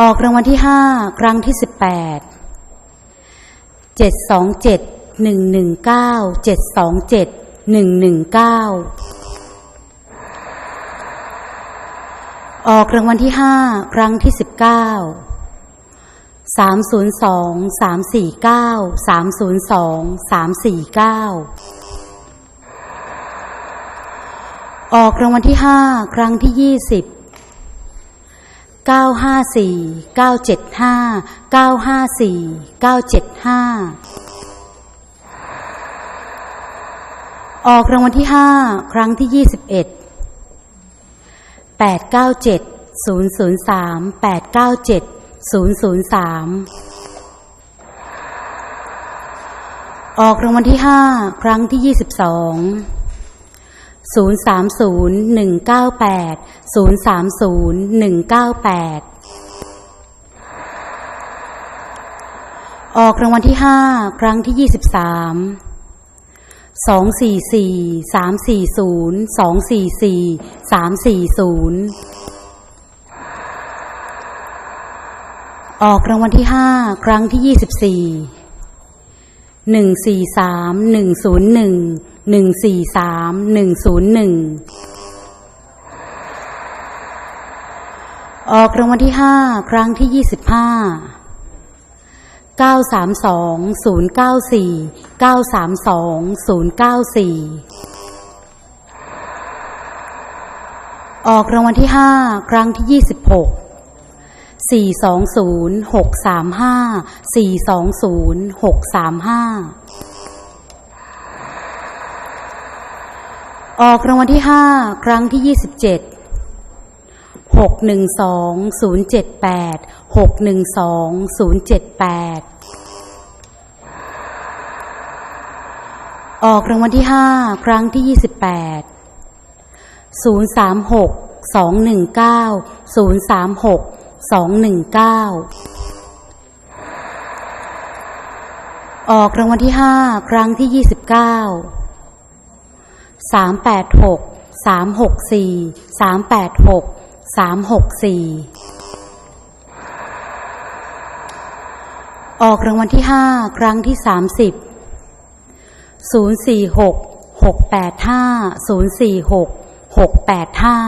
ออกรางวัลที่ห้าครั้งที่สิบแปดเจ็ดสองเจ็ดหนึ่งหนึ่งเก้าเจ็ดสองเจ็ดหนึ่งหนึ่งเก้าออกรางวัลที่ห้าครั้งที่สิบเก้าสามศูนย์สองสามสี่เก้าสามศูนย์สองสามสี่เก้าออกรางวัลที่ห้าครั้งที่ยี่สิบ เก้าห้าสี่เก้าเจ็ดห้าเก้าห้าสี่เก้าเจ็ดห้าออกรางวัลที่ห้าครั้งที่ยี่สิบเอ็ดแปดเก้าเจ็ดศูนย์ศูนย์สามแปดเก้าเจ็ดศูนย์ศูนย์สามออกรางวัลที่ห้าครั้งที่ยี่สิบสอง ศูนย์สามศูนย์หนึ่งเก้าแปดศูนย์สามศูนย์หนึ่งเก้าแปดออกรางวัลที่ห้าครั้งที่ยี่สิบสามสองสี่สี่สามสี่ศูนย์สองสี่สี่สามสี่ศูนย์ออกรางวัลที่ห้าครั้งที่ยี่สิบสี่ หนึ่งสี่สามหนึ่งศูนย์หนึ่งหนึ่งสี่สามหนึ่งศูนย์หนึ่งออกรางวัลที่ห้าครั้งที่ยี่สิบห้าเก้าสามสองศูนย์เก้าสี่เก้าสามสองศูนย์เก้าสี่ออกรางวัลที่ห้าครั้งที่ยี่สิบหก สี่สองศูนย์หกสามห้าสี่สองศูนย์หกสามห้าออกรางวัลที่ห้าครั้งที่ยี่สิบเจ็ดหกหนึ่งสองศูนย์เจ็ดแปดหกหนึ่งสองศูนย์เจ็ดแปดออกรางวัลที่ห้าครั้งที่ยี่สิบแปดศูนย์สามหกสองหนึ่งเก้าศูนย์สามหก สองหนึ่งเก้าออกรางวัลที่ห้าครั้งที่ยี่สิบเก้าสามแปดหกสามหกสี่สามแปดหกสามหกสี่ออกรางวัลที่ห้าครั้งที่สามสิบศูนย์สี่หกหกแปดห้าศูนย์สี่หกหกแปดห้า